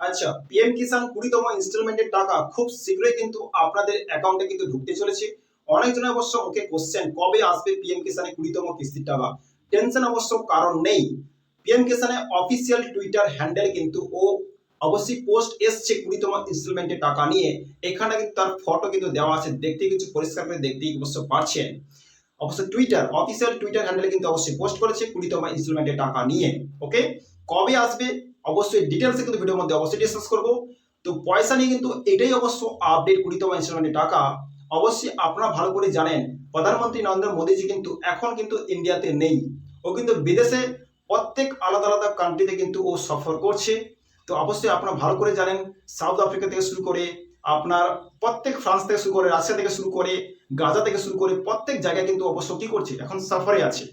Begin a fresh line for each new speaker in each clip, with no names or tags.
আচ্ছা পিএম কিষান কুড়িতম ইনস্টলমেন্টের টাকা খুব শীঘ্রই কিন্তু আপনাদের অ্যাকাউন্টে কিন্তু ঢুকতে চলেছে। অনেকজনের অবশ্য ওকে কোশ্চেন কবে আসবে পিএম কিষাণে কুড়িতম কিস্তির টাকা? টেনশন অবশ্য কারণ নেই। পিএম কিষাণে অফিসিয়াল টুইটার হ্যান্ডেল কিন্তু ও অবশ্যই পোস্ট এসছে কুড়িতম ইনস্টলমেন্টের টাকা নিয়ে। এখানে কিন্তু তার ফটো কিন্তু দেওয়া আছে। দেখতে কিছু পরিষ্কার করে দেখতেই অবশ্য পারছেন। অবশ্য টুইটার অফিসিয়াল টুইটার হ্যান্ডেলে কিন্তু অবশ্যই পোস্ট করেছে কুড়িতম ইনস্টলমেন্টের টাকা নিয়ে। ওকে কবে আসবে? অবশ্যই ডিটেলসে কিন্তু ভিডিওর মধ্যে অবশ্যই ডিসকাস করব। তো পয়সা নিয়ে কিন্তু এটাই অবশ্য আপডেট কুড়িতম ইনস্টলমেন্টের টাকা। অবশ্যই আপনারা ভালো করে জানেন, প্রধানমন্ত্রী নরেন্দ্র মোদীজি কিন্তু এখন কিন্তু ইন্ডিয়াতে নেই। ও কিন্তু বিদেশে প্রত্যেক আলাদা আলাদা কান্ট্রিতে কিন্তু ও সফর করছে। তো অবশ্যই আপনারা ভালো করে জানেন সাউথ আফ্রিকা থেকে শুরু করে আপনার প্রত্যেক ফ্রান্স থেকে শুরু করে রাশিয়া থেকে শুরু করে গাজা থেকে শুরু করে প্রত্যেক জায়গায় কিন্তু অবশ্য কি করছে, এখন সফরে আছে।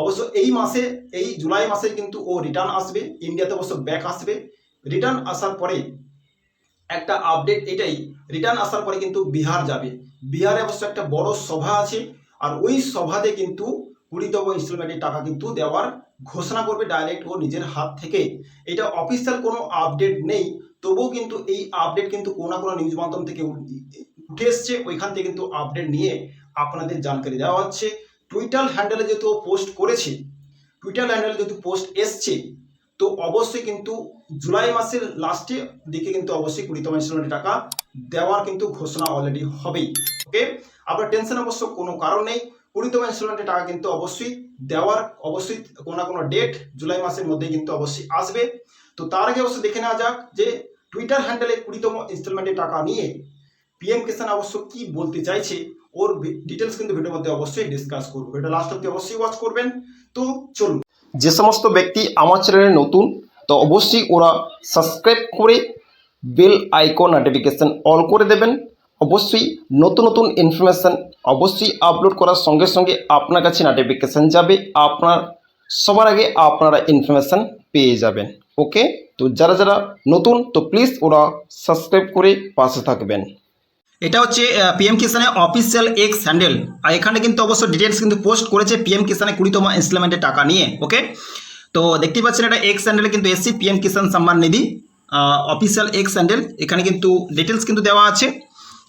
অবশ্য এই মাসে, এই জুলাই মাসে কিন্তু ও রিটার্ন আসবে, ইন্ডিয়াতে অবশ্য ব্যাক আসবে। রিটার্ন আসার পরে একটা আপডেট এটাই রিটার্ন আসার পরে কিন্তু বিহার যাবে। বিহারে অবশ্য একটা বড় সভা আছে, আর ওই সভাতে কিন্তু কুড়িতম ইনস্টলমেন্টের টাকা কিন্তু দেওয়ার ঘোষণা করবে ডাইরেক্ট ও নিজের হাত থেকে। এটা অফিসিয়াল কোনো আপডেট নেই, তবুও কিন্তু এই আপডেট কিন্তু কোনো না কোনো নিউজ মাধ্যম থেকে উঠে এসছে। ওইখান থেকে কিন্তু আপডেট নিয়ে আপনাদের জানকারি দেওয়া হচ্ছে। টুইটার হ্যান্ডেলে যেহেতু পোস্ট করেছে টুইটার হ্যান্ডেলে যেহেতু পোস্ট এসছে, তো অবশ্যই কিন্তু জুলাই মাসের লাস্টে দিকে কিন্তু অবশ্যই কুড়িতম ইনস্টলমেন্টের টাকা দেওয়ার কিন্তু ঘোষণা অলরেডি হবেই। ওকে আপনার টেনশন অবশ্য কোনো কারণ নেই কুড়িতম ইনস্টলমেন্টের টাকা কিন্তু অবশ্যই দেওয়ার, অবশ্যই কোনো না কোনো ডেট জুলাই মাসের মধ্যে কিন্তু অবশ্যই আসবে। তো তার আগে অবশ্যই দেখে নেওয়া যাক যে টুইটার হ্যান্ডেলে কুড়িতম ইনস্টলমেন্টের টাকা নিয়ে পিএম কিষান অবশ্য কি বলতে চাইছে, ওর ডিটেলস কিন্তু ভিডিওর মধ্যে অবশ্যই ডিসকাস করব। এটা লাস্ট অব্দি অবশ্যই ওয়াচ করবেন। তো চলুন। যে সমস্ত ব্যক্তি আমার চ্যানেলে নতুন, তো অবশ্যই ওরা সাবস্ক্রাইব করে বেল আইকন নোটিফিকেশন অল করে দেবেন। অবশ্যই নতুন নতুন ইনফরমেশান অবশ্যই আপলোড করার সঙ্গে সঙ্গে আপনার কাছে নোটিফিকেশান যাবে। আপনার, সবার আগে আপনারা ইনফরমেশান পেয়ে যাবেন। ওকে তো যারা যারা নতুন, তো প্লিজ ওরা সাবস্ক্রাইব করে পাশে থাকবেন। এটা হচ্ছে পিএম কিষানের অফিসিয়াল এক্স হ্যান্ডেল আর এখানে কিন্তু অবশ্য ডিটেলস কিন্তু পোস্ট করেছে পিএম কিষানের কুড়িতম ইনস্টলমেন্টের টাকা নিয়ে ওকে তো দেখতেই পাচ্ছেন এটা এক্স হ্যান্ডেলে কিন্তু SC PM Kisan Samman Nidhi official X handle এখানে কিন্তু ডিটেলস কিন্তু দেওয়া আছে।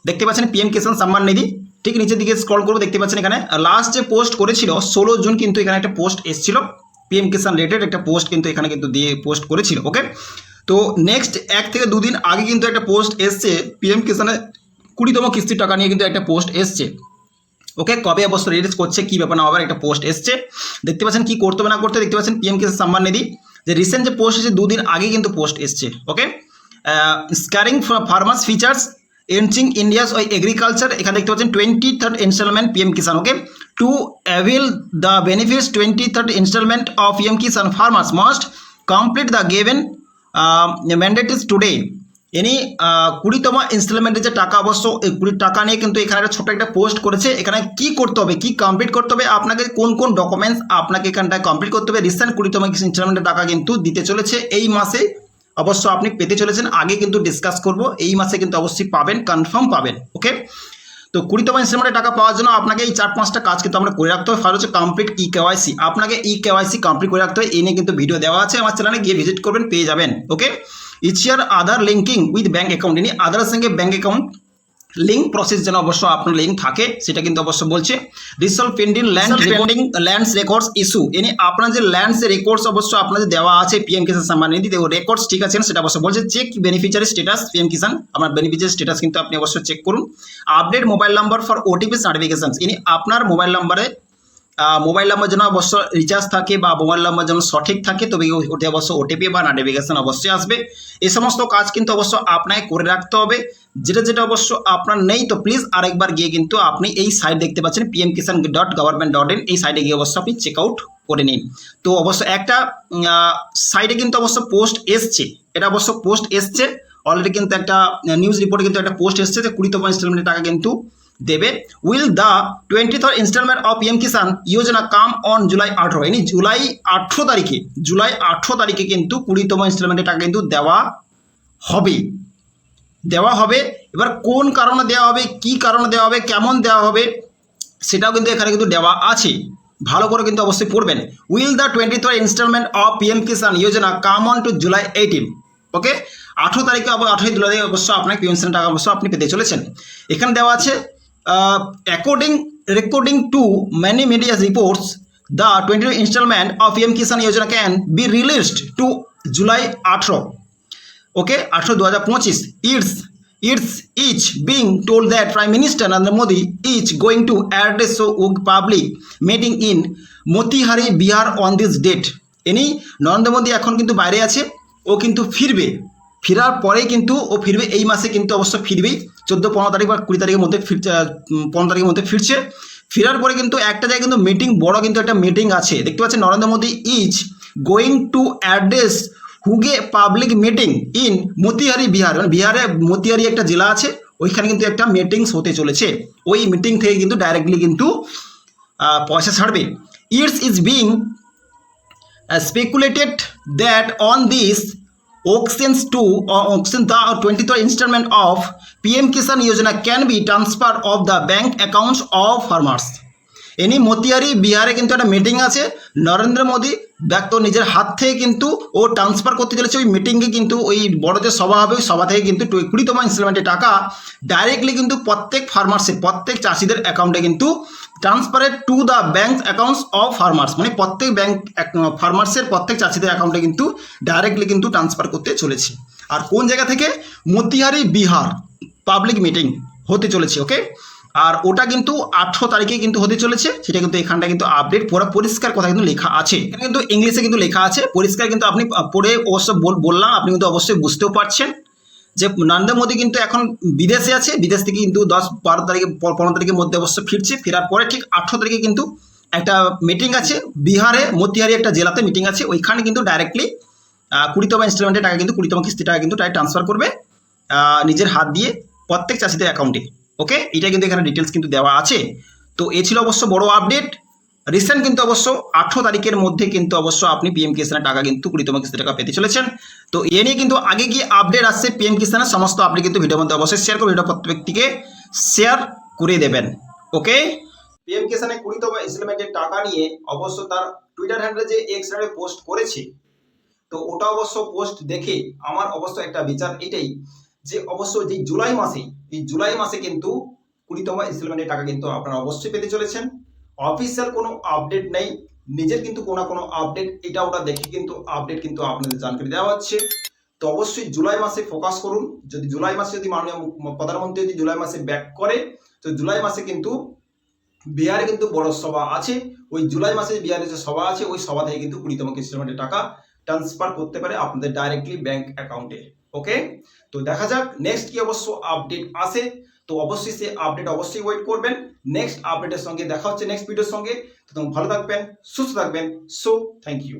দেখতে পাচ্ছেন পিএম কিষান সম্মান নিধি। ঠিক নিচের দিকে স্ক্রল করব, দেখতে পাচ্ছেন এখানে লাস্ট যে পোস্ট করেছিল, ষোলো জুন কিন্তু এখানে একটা পোস্ট এসেছিল। পিএম কিষান রিলেটেড একটা পোস্ট কিন্তু এখানে কিন্তু দিয়ে পোস্ট করেছিল ওকে তো নেক্সট এক থেকে দুদিন আগে কিন্তু একটা পোস্ট এসছে পিএম কিষানের কুড়িতম কিস্তির টাকা নিয়ে কিন্তু একটা পোস্ট এসছে। ওকে কবে অবশ্য রিলিজ করছে, কী ব্যাপার না আবার একটা পোস্ট এসছে। দেখতে পাচ্ছেন কি করতে হবে না করতে দেখতে পাচ্ছেন পিএম কিষান সম্মান নিধি যে রিসেন্ট যে পোস্ট এসেছে, দুদিন আগে কিন্তু পোস্ট এসছে। Okay scaring farmers features enriching India's ওই এগ্রিকালচার এখানে দেখতে পাচ্ছেন twenty third installment PM Kisan okay to avail the benefits twenty third installment of PM Kisan farmers must complete the given mandate is today any কুড়িতম ইনস্টলমেন্টের যে টাকা অবশ্য এই কুড়ি টাকা নিয়ে কিন্তু এখানে একটা ছোট্ট একটা পোস্ট করেছে। এখানে কি করতে হবে, কি কমপ্লিট করতে হবে, আপনাকে কোন কোন ডকুমেন্টস আপনাকে এখানটায় কমপ্লিট করতে হবে। রিসেন্ট কুড়িতম ইনস্টলমেন্টের টাকা কিন্তু দিতে চলেছে। এই মাসে অবশ্য আপনি পেতে চলেছেন, আগে কিন্তু ডিসকাস করব। এই মাসে কিন্তু অবশ্যই পাবেন কনফার্ম পাবেন ওকে তো কুড়িতম ইনস্টলমেন্টের টাকা পাওয়ার জন্য আপনাকে এই চার, পাঁচটা কাজ কিন্তু আমরা করে রাখতে হবে। ফার্স্ট হচ্ছে কমপ্লিট ই কেওয়াইসি আপনাকে ই কেওয়াইসি কমপ্লিট করে রাখতে হবে। এই নিয়ে কিন্তু ভিডিও দেওয়া আছে আমার চ্যানেলে গিয়ে ভিজিট করবেন, পেয়ে যাবেন okay ইচিয়ার Aadhaar linking with bank account ইনি আধারের সঙ্গে ব্যাঙ্ক অ্যাকাউন্ট লিঙ্ক প্রসেস যেন অবশ্য আপনার লিঙ্ক থাকে সেটা কিন্তু অবশ্য বলছে resolve pending land pending lands records issue এনে আপনার যে ল্যান্ডস রেকর্ডস অবশ্য আপনার যে দেওয়া আছে পিএম কিষান সম্মান নিধি রেকর্ডস ঠিক আছে সেটা অবশ্য বলছে check beneficiary status PM Kisan আপনার বেনিফিশিয়ারি স্টেটাস কিন্তু আপনি অবশ্যই চেক করুন update mobile number for OTP certification ইনি আপনার মোবাইল নাম্বারে মোবাইল নাম্বার যেন অবশ্য রিচার্জ থাকে বা মোবাইল নাম্বার যেন সঠিক থাকে, তবে ওটি অবশ্য ওটিপি বা নোটিফিকেশন অবশ্যই আসবে। এই সমস্ত কাজ কিন্তু অবশ্য আপনাকে করে রাখতে হবে। যেটা যেটা অবশ্য আপনার নেই, তো প্লিজ আরেকবার গিয়ে কিন্তু আপনি এই সাইট দেখতে পাচ্ছেন PM Kisan dot government dot in এই সাইটে গিয়ে অবশ্য আপনি চেক আউট করে নিন। তো অবশ্য একটা সাইটে কিন্তু অবশ্য পোস্ট এসছে। এটা অবশ্য পোস্ট এসছে। অলরেডি কিন্তু একটা নিউজ রিপোর্টে কিন্তু একটা পোস্ট এসছে যে কুড়িতম ইনস্টলমেন্টের টাকা কিন্তু দেবে। Will the twenty third installment of PM Kisan Yojana come on July আঠেরো? এনি জুলাই আঠেরো তারিখে জুলাই আঠেরো তারিখে কিন্তু কুড়িতম ইনস্টলমেন্টের টাকা কিন্তু দেওয়া হবে। দেওয়া হবে। এবার কোন কারণে দেওয়া হবে, কি কারণে দেওয়া হবে, কেমন দেওয়া হবে, সেটাও কিন্তু এখানে কিন্তু দেওয়া আছে। ভালো করে কিন্তু অবশ্যই পড়বেন। Will the twenty third installment of PM Kisan Yojana come on to July eighteen okay আঠেরো তারিখে আবার আঠেরোই জুলাই অবশ্য আপনার পেনশনের টাকা অবশ্য আপনি পেতে চলেছেন। এখানে দেওয়া আছে according recording to many media reports the twenty installment of M Kisan Yojana can be released to July আঠেরো okay আঠারো দু হাজার পঁচিশ it's it's is being told that prime minister Narendra Modi is going to address a public meeting in Motihari Bihar on this date any Narendra Modi এখন কিন্তু বাইরে আছে, ও কিন্তু ফিরবে। ফেরার পরেই কিন্তু ও ফিরবে, এই মাসে কিন্তু অবশ্য ফিরবেই। চোদ্দ, পনেরো তারিখ বা কুড়ি তারিখের মধ্যে ফিরছে পনেরো তারিখের মধ্যে ফিরছে। ফেরার পরে কিন্তু একটা জায়গায় কিন্তু মিটিং বড় কিন্তু একটা মিটিং আছে। দেখতে পাচ্ছেন Narendra Modi is going to address huge public meeting in Motihari Bihar. মানে বিহারে মতিহারি একটা জেলা আছে, ওইখানে কিন্তু একটা মিটিংস হতে চলেছে। ওই মিটিং থেকে কিন্তু ডাইরেক্টলি কিন্তু পয়সা ছাড়বে। It's is being speculated that on this auctions to or auction the 23rd installment of PM Kisan Yojana can be transferred of the bank accounts of farmers. এনি মতিয়ারি বিহারে কিন্তু একটা মিটিং আছে। নরেন্দ্র মোদী ব্যক্ত নিজের হাত থেকে কিন্তু ও ট্রান্সফার করতে চলেছে ওই মিটিংয়ে কিন্তু ওই বড় যে সভা হবে, ওই সভা থেকে কিন্তু কুড়িতম ইনস্টলমেন্টের টাকা ডাইরেক্টলি কিন্তু প্রত্যেক ফার্মার্সের প্রত্যেক চাষিদের অ্যাকাউন্টে কিন্তু transferred to the bank accounts of farmers মানে প্রত্যেক ব্যাঙ্ক ফার্মার্সের প্রত্যেক চাষিদের অ্যাকাউন্টে কিন্তু ডাইরেক্টলি কিন্তু ট্রান্সফার করতে চলেছে। আর কোন জায়গা থেকে? মতিহারি বিহার পাবলিক মিটিং হতে চলেছে ওকে আর ওটা কিন্তু আঠেরো তারিখে কিন্তু হতে চলেছে, সেটা কিন্তু এখানটা কিন্তু আপডেট পুরো পরিষ্কার কথা কিন্তু লেখা আছে। এখানে কিন্তু ইংলিশে কিন্তু লেখা আছে, পরিষ্কার কিন্তু আপনি পড়ে অবশ্য বল- বললাম, আপনি কিন্তু অবশ্যই বুঝতেও পারছেন। যে নরেন্দ্র মোদী কিন্তু এখন বিদেশে আছে, বিদেশ থেকে কিন্তু দশ বারো তারিখে পনেরো তারিখের মধ্যে অবশ্য ফিরছে, ফেরার পরে ঠিক আঠেরো তারিখে কিন্তু একটা মিটিং আছে, বিহারে, মতিহারি একটা জেলাতে মিটিং আছে, ওইখানে কিন্তু ডাইরেক্টলি কুড়িতম ইনস্টলমেন্টের টাকা কিন্তু, কুড়িতম কিস্তি টাকা কিন্তু ডাইরেক্ট ট্রান্সফার করবে নিজের হাত দিয়ে প্রত্যেক চাষিদের অ্যাকাউন্টে ওকে এটা কিন্তু এখানে ডিটেলস কিন্তু দেওয়া আছে। তো এ ছিল অবশ্য বড় আপডেট রিসেন্ট কিন্তু অবশ্য আঠেরো তারিখের মধ্যে কিন্তু অবশ্য আপনি পিএম কিষানের টাকা কিন্তু কুড়িতম কিস্তি টাকা পেতে চলেছেন। তো এ নিয়ে কিন্তু আগে কি আপডেট আসছে পিএম কিষানের সমস্ত আপনি কিন্তু ভিডিওর মধ্যে অবশ্যই শেয়ার করুন। ভিডিও প্রত্যেকটিকে শেয়ার করে দেবেন। ওকে পিএম কিষানে কুড়িতম ইনস্টলমেন্টের টাকা নিয়ে অবশ্য তার টুইটার হ্যান্ডেলে যে এক্স পোস্ট করেছে, তো ওটা অবশ্য পোস্ট দেখে আমার অবশ্য একটা বিচার এটাই। যে অবশ্য যে জুলাই মাসে এই জুলাই মাসে কিন্তু কুড়িতম ইনস্টলমেন্টের টাকা কিন্তু আপনারা অবশ্যই পেতে চলেছেন। অফিসিয়াল কোনো আপডেট নেই, নিজের কিন্তু কোনো কোনো আপডেট এটা ওটা দেখে কিন্তু আপডেট কিন্তু আপনাদের জানকারি দেওয়া হচ্ছে। তো অবশ্যই জুলাই মাসে ফোকাস করুন। যদি জুলাই মাসে যদি মাননীয় প্রধানমন্ত্রী যদি জুলাই মাসে ব্যাক করে, তো জুলাই মাসে কিন্তু বিহারে কিন্তু বড় সভা আছে। ওই জুলাই মাসে বিহারে যে সভা আছে, ওই সভা থেকে কিন্তু কুড়িতম ইনস্টলমেন্টের টাকা ট্রান্সফার করতে পারে আপনাদের ডাইরেক্টলি ব্যাংক অ্যাকাউন্টে ওকে তো দেখা যাক নেক্সট কি অবশ্য আপডেট আসে তো অবশ্যই সে আপডেট অবশ্যই ওয়েট করবেন। নেক্সট আপডেটের সঙ্গে দেখা হচ্ছে নেক্সট ভিডিওর সঙ্গে। তো ভালো থাকবেন, সুস্থ থাকবেন। So thank you